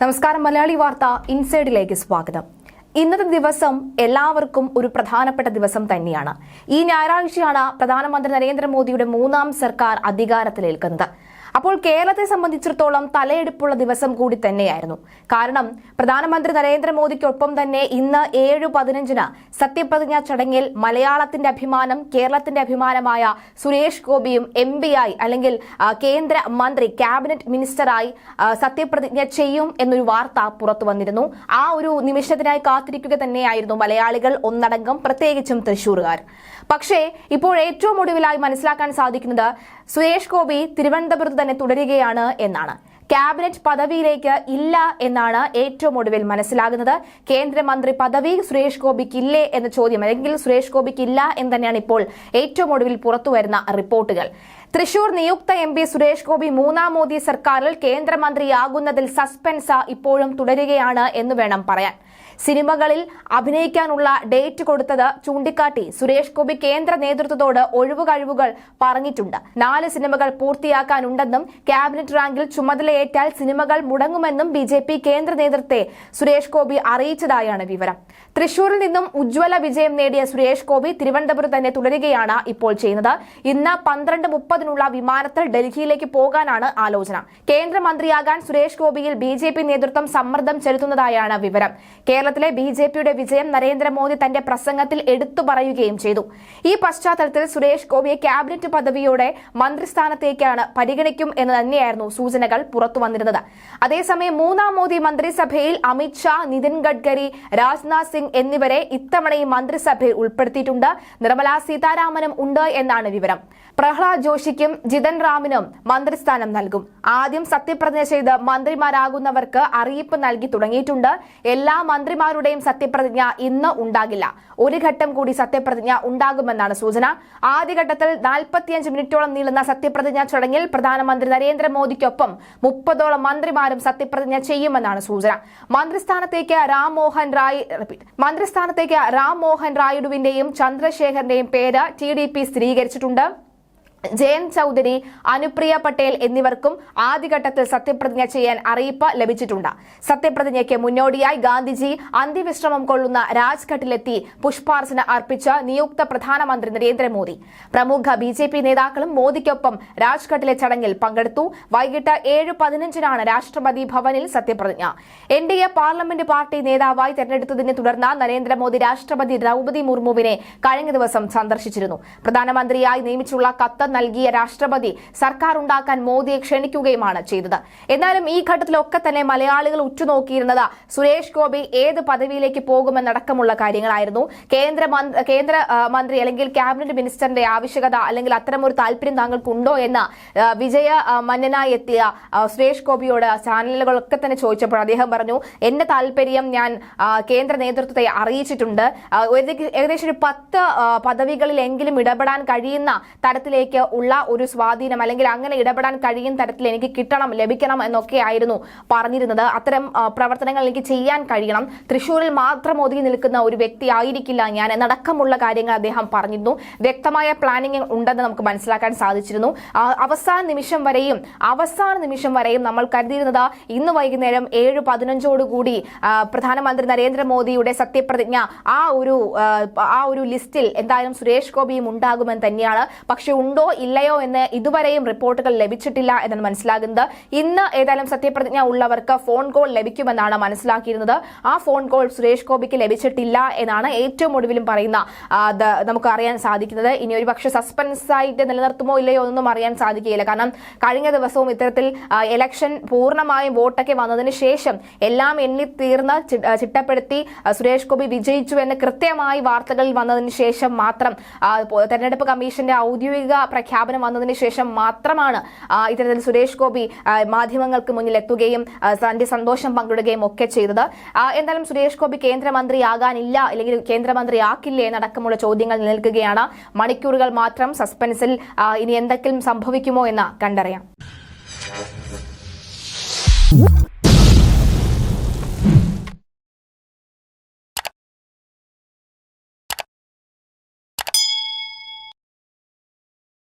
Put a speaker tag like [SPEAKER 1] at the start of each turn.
[SPEAKER 1] നമസ്കാരം മലയാളി വാർത്ത ഇൻസൈഡിലേക്ക് സ്വാഗതം. ഇന്നത്തെ ദിവസം എല്ലാവർക്കും ഒരു പ്രധാനപ്പെട്ട ദിവസം തന്നെയാണ്. ഈ ഞായറാഴ്ചയാണ് പ്രധാനമന്ത്രി നരേന്ദ്രമോദിയുടെ മൂന്നാം സർക്കാർ അധികാരത്തിലേൽക്കുന്നത്. അപ്പോൾ കേരളത്തെ സംബന്ധിച്ചിടത്തോളം തലയെടുപ്പുള്ള ദിവസം കൂടി തന്നെയായിരുന്നു. കാരണം പ്രധാനമന്ത്രി നരേന്ദ്രമോദിക്കൊപ്പം തന്നെ ഇന്ന് ഏഴ് പതിനഞ്ചിന് സത്യപ്രതിജ്ഞ ചടങ്ങിൽ മലയാളത്തിന്റെ അഭിമാനം കേരളത്തിന്റെ അഭിമാനമായ സുരേഷ് ഗോപിയും എം ആയി അല്ലെങ്കിൽ കേന്ദ്ര മന്ത്രി ക്യാബിനറ്റ് മിനിസ്റ്ററായി സത്യപ്രതിജ്ഞ ചെയ്യും എന്നൊരു വാർത്ത പുറത്തു വന്നിരുന്നു. ആ ഒരു നിമിഷത്തിനായി കാത്തിരിക്കുക തന്നെയായിരുന്നു മലയാളികൾ ഒന്നടങ്കം പ്രത്യേകിച്ചും തൃശൂർകാർ പക്ഷേ ഇപ്പോൾ ഏറ്റവും ഒടുവിലായി മനസ്സിലാക്കാൻ സാധിക്കുന്നത് സുരേഷ് ഗോപി തിരുവനന്തപുരത്ത് തന്നെ തുടരുകയാണ് എന്നാണ്. ക്യാബിനറ്റ് പദവിയിലേക്ക് ഇല്ല എന്നാണ് ഏറ്റവും ഒടുവിൽ മനസ്സിലാകുന്നത്. കേന്ദ്രമന്ത്രി പദവി സുരേഷ് ഗോപിക്ക് ഇല്ലേ എന്ന ചോദ്യം അല്ലെങ്കിൽ സുരേഷ് ഗോപിക്ക് ഇല്ല എന്ന് തന്നെയാണ് ഇപ്പോൾ ഏറ്റവും ഒടുവിൽ പുറത്തുവരുന്ന റിപ്പോർട്ടുകൾ. തൃശൂർ നിയുക്ത എം പി സുരേഷ് ഗോപി മൂന്നാം മോദി സർക്കാരിൽ കേന്ദ്രമന്ത്രിയാകുന്നതിൽ സസ്പെൻസ് ഇപ്പോഴും തുടരുകയാണ് എന്ന് വേണം പറയാൻ. സിനിമകളിൽ അഭിനയിക്കാനുള്ള ഡേറ്റ് കൊടുത്തത് ചൂണ്ടിക്കാട്ടി സുരേഷ് ഗോപി കേന്ദ്ര നേതൃത്വത്തോട് ഒഴിവു കഴിവുകൾ പറഞ്ഞിട്ടുണ്ട്. നാല് സിനിമകൾ പൂർത്തിയാക്കാനുണ്ടെന്നും ക്യാബിനറ്റ് റാങ്കിൽ ചുമതലയേറ്റാൽ സിനിമകൾ മുടങ്ങുമെന്നും ബി കേന്ദ്ര നേതൃത്വത്തെ സുരേഷ് ഗോപി അറിയിച്ചതായാണ് വിവരം. തൃശൂരിൽ നിന്നും ഉജ്ജ്വല വിജയം നേടിയ സുരേഷ് ഗോപി തിരുവനന്തപുരത്ത് തന്നെ തുടരുകയാണ് ഇപ്പോൾ ചെയ്യുന്നത്. ഇന്ന് പന്ത്രണ്ട് മുപ്പതിനുള്ള വിമാനത്തിൽ ഡൽഹിയിലേക്ക് പോകാനാണ് ആലോചന. കേന്ദ്രമന്ത്രിയാകാൻ സുരേഷ് ഗോപിയിൽ ബി ജെ പി നേതൃത്വം സമ്മർദ്ദം ചെലുത്തുന്നതായാണ് വിവരം. കേരളത്തിലെ ബി ജെ പിയുടെ വിജയം നരേന്ദ്രമോദി തന്റെ പ്രസംഗത്തിൽ എടുത്തു പറയുകയും ചെയ്തു. ഈ പശ്ചാത്തലത്തിൽ സുരേഷ് ഗോപിയെ ക്യാബിനറ്റ് പദവിയോടെ മന്ത്രിസ്ഥാനത്തേക്കാണ് പരിഗണിക്കും എന്ന് തന്നെയായിരുന്നു സൂചനകൾ പുറത്തു വന്നിരുന്നത്. അതേസമയം മൂന്നാം മോദി മന്ത്രിസഭയിൽ അമിത്ഷാ നിതിൻ ഗഡ്കരി രാജ്നാഥ് സിംഗ് എന്നിവരെ ഇത്തവണയും മന്ത്രിസഭയിൽ ഉൾപ്പെടുത്തിയിട്ടുണ്ട്. നിർമ്മലാ സീതാരാമനും ഉണ്ട് എന്നാണ് വിവരം. പ്രഹ്ലാദ് ജോഷിക്കും ജിതൻ റാമിനും മന്ത്രിസ്ഥാനം നൽകും. ആദ്യം സത്യപ്രതിജ്ഞ ചെയ്ത് മന്ത്രിമാരാകുന്നവർക്ക് അറിയിപ്പ് നൽകി തുടങ്ങിയിട്ടുണ്ട്. എല്ലാ മന്ത്രിമാരുടെയും സത്യപ്രതിജ്ഞ ഇന്ന് ഉണ്ടാകില്ല. ഒരു ഘട്ടം കൂടി സത്യപ്രതിജ്ഞ ഉണ്ടാകുമെന്നാണ് സൂചന. ആദ്യഘട്ടത്തിൽ നാൽപ്പത്തിയഞ്ച് മിനിറ്റോളം നീളുന്ന സത്യപ്രതിജ്ഞ ചടങ്ങിൽ പ്രധാനമന്ത്രി നരേന്ദ്രമോദിക്കൊപ്പം മുപ്പതോളം മന്ത്രിമാരും സത്യപ്രതിജ്ഞ ചെയ്യുമെന്നാണ് സൂചന. മന്ത്രിസ്ഥാനത്തേക്ക് രാം മോഹൻ റായ് മന്ത്രിസ്ഥാനത്തേക്ക് രാം മോഹൻ റായിഡുവിന്റെയും ചന്ദ്രശേഖറിന്റെയും പേര് ടി ഡി പി സ്ഥിരീകരിച്ചിട്ടുണ്ട്. ജയന്ത് ചൌധരി അനുപ്രിയ പട്ടേൽ എന്നിവർക്കും ആദ്യഘട്ടത്തിൽ സത്യപ്രതിജ്ഞ ചെയ്യാൻ അറിയിപ്പ് ലഭിച്ചിട്ടുണ്ട്. സത്യപ്രതിജ്ഞയ്ക്ക് മുന്നോടിയായി ഗാന്ധിജി അന്ത്യവിശ്രമം കൊള്ളുന്ന രാജ്ഘട്ടിലെത്തി പുഷ്പാർച്ചന അർപ്പിച്ച നിയുക്ത പ്രധാനമന്ത്രി നരേന്ദ്രമോദി. പ്രമുഖ ബി ജെ പി നേതാക്കളും മോദിക്കൊപ്പം രാജ്ഘട്ടിലെ ചടങ്ങിൽ പങ്കെടുത്തു. വൈകിട്ട് ഏഴ് പതിനഞ്ചിനാണ് രാഷ്ട്രപതി ഭവനിൽ സത്യപ്രതിജ്ഞ. N D A parliament party നേതാവായി തെരഞ്ഞെടുത്തതിനെ തുടർന്ന് നരേന്ദ്രമോദി രാഷ്ട്രപതി ദ്രൗപതി മുർമുവിനെ കഴിഞ്ഞ ദിവസം സന്ദർശിച്ചിരുന്നു. പ്രധാനമന്ത്രിയായി നിയമിച്ചുള്ള കത്ത് നൽകിയ രാഷ്ട്രപതി സർക്കാർ ഉണ്ടാക്കാൻ മോദിയെ ക്ഷണിക്കുകയുമാണ് ചെയ്തത്. എന്നാലും ഈ ഘട്ടത്തിലൊക്കെ തന്നെ മലയാളികൾ ഉറ്റുനോക്കിയിരുന്നത് സുരേഷ് ഗോപി ഏത് പദവിയിലേക്ക് പോകുമെന്നടക്കമുള്ള കാര്യങ്ങളായിരുന്നു. കേന്ദ്ര കേന്ദ്ര മന്ത്രി അല്ലെങ്കിൽ ക്യാബിനറ്റ് മിനിസ്റ്ററിന്റെ ആവശ്യകത അല്ലെങ്കിൽ അത്തരമൊരു താല്പര്യം താങ്കൾക്കുണ്ടോ എന്ന് വിജയ മന്നനായി എത്തിയ സുരേഷ് ഗോപിയോട് ചാനലുകളൊക്കെ തന്നെ ചോദിച്ചപ്പോൾ അദ്ദേഹം പറഞ്ഞു എന്റെ താല്പര്യം ഞാൻ കേന്ദ്ര നേതൃത്വത്തെ അറിയിച്ചിട്ടുണ്ട്. ഏകദേശം ഒരു പത്ത് പദവികളിലെങ്കിലും ഇടപെടാൻ കഴിയുന്ന തരത്തിലേക്ക് ഉള്ള ഒരു സ്വാധീനം അല്ലെങ്കിൽ അങ്ങനെ ഇടപെടാൻ കഴിയുന്ന തരത്തിൽ എനിക്ക് കിട്ടണം ലഭിക്കണം എന്നൊക്കെ ആയിരുന്നു പറഞ്ഞിരുന്നത്. അത്തരം പ്രവർത്തനങ്ങൾ എനിക്ക് ചെയ്യാൻ കഴിയണം. തൃശൂരിൽ മാത്രം ഒതുങ്ങി നിൽക്കുന്ന ഒരു വ്യക്തി ആയിരിക്കില്ല ഞാൻ എന്നടക്കമുള്ള കാര്യങ്ങൾ അദ്ദേഹം പറഞ്ഞിരുന്നു. വ്യക്തമായ പ്ലാനിങ് ഉണ്ടെന്ന് നമുക്ക് മനസ്സിലാക്കാൻ സാധിച്ചിരുന്നു. അവസാന നിമിഷം വരെയും അവസാന നിമിഷം വരെയും നമ്മൾ കരുതിയിരുന്നത് ഇന്ന് വൈകുന്നേരം ഏഴ് പതിനഞ്ചോടുകൂടി പ്രധാനമന്ത്രി നരേന്ദ്രമോദിയുടെ സത്യപ്രതിജ്ഞ ആ ഒരു ആ ഒരു ലിസ്റ്റിൽ എന്തായാലും സുരേഷ് ഗോപിയും ഉണ്ടാകുമെന്ന് തന്നെയാണ്. പക്ഷെ ഉണ്ടോ ഇല്ലയോ എന്ന് ഇതുവരെയും റിപ്പോർട്ടുകൾ ലഭിച്ചിട്ടില്ല എന്നാണ് മനസ്സിലാകുന്നത്. ഇന്ന് ഏതായാലും സത്യപ്രതിജ്ഞ ഉള്ളവർക്ക് ഫോൺ കോൾ ലഭിക്കുമെന്നാണ് മനസ്സിലാക്കിയിരുന്നത്. ആ ഫോൺ കോൾ സുരേഷ് ഗോപിക്ക് ലഭിച്ചിട്ടില്ല എന്നാണ് ഏറ്റവും ഒടുവിലും പറയുന്ന നമുക്ക് അറിയാൻ സാധിക്കുന്നത്. ഇനി ഒരു പക്ഷേ സസ്പെൻസ് ആയിട്ട് നിലനിർത്തുമോ ഇല്ലയോ എന്നൊന്നും അറിയാൻ സാധിക്കുകയില്ല. കാരണം കഴിഞ്ഞ ദിവസവും ഇത്തരത്തിൽ ഇലക്ഷൻ പൂർണമായും വോട്ടൊക്കെ വന്നതിന് ശേഷം എല്ലാം എണ്ണി തീർന്ന് ചിട്ടപ്പെടുത്തി സുരേഷ് ഗോപി വിജയിച്ചു എന്ന് കൃത്യമായി വാർത്തകളിൽ വന്നതിന് ശേഷം മാത്രം തെരഞ്ഞെടുപ്പ് കമ്മീഷന്റെ ഔദ്യോഗിക പ്രഖ്യാപനം വന്നതിന് ശേഷം മാത്രമാണ് ഇത്തരത്തിൽ സുരേഷ് ഗോപി മാധ്യമങ്ങൾക്ക് മുന്നിൽ എത്തുകയും തന്റെ സന്തോഷം പങ്കിടുകയും ഒക്കെ ചെയ്തത്. എന്തായാലും സുരേഷ് ഗോപി കേന്ദ്രമന്ത്രിയാകാനില്ല അല്ലെങ്കിൽ കേന്ദ്രമന്ത്രി കേന്ദ്രമന്ത്രിയാക്കില്ലേ എന്നടക്കമുള്ള ചോദ്യങ്ങൾ നിലനിൽക്കുകയാണ്. മണിക്കൂറുകൾ മാത്രം സസ്പെൻസിൽ ഇനി എന്തെങ്കിലും സംഭവിക്കുമോ എന്ന് കണ്ടറിയാം.